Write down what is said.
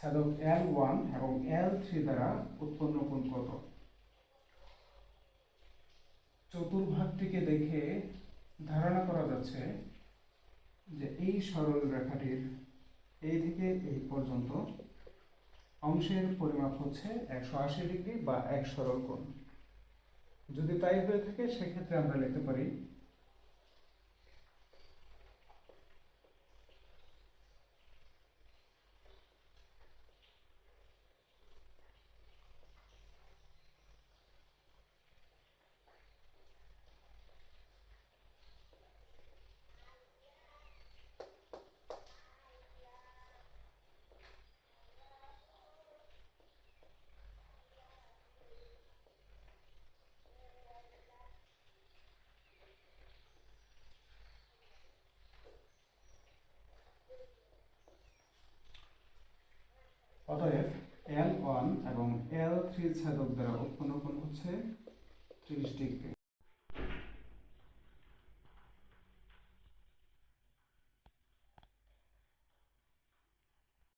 ছেদক L one এবং L three দ্বারা উৎপন্ন কোণ কত? চতুর্ভাগটিকে দেখে ধারণা করা যাচ্ছে যে এই সরল রেখাটির এই থেকে এই পর্যন্ত অংশের পরিমাপ হচ্ছে একশো আশি ডিগ্রি বা এক সরল কোণ। যদি তাই হয়ে থাকে, সেক্ষেত্রে আমরা লিখতে পারি অতএব এল ওয়ান এবং এল থ্রি ছেদক দ্বারা উৎপন্ন কোণ হচ্ছে ত্রিশ ডিগ্রি।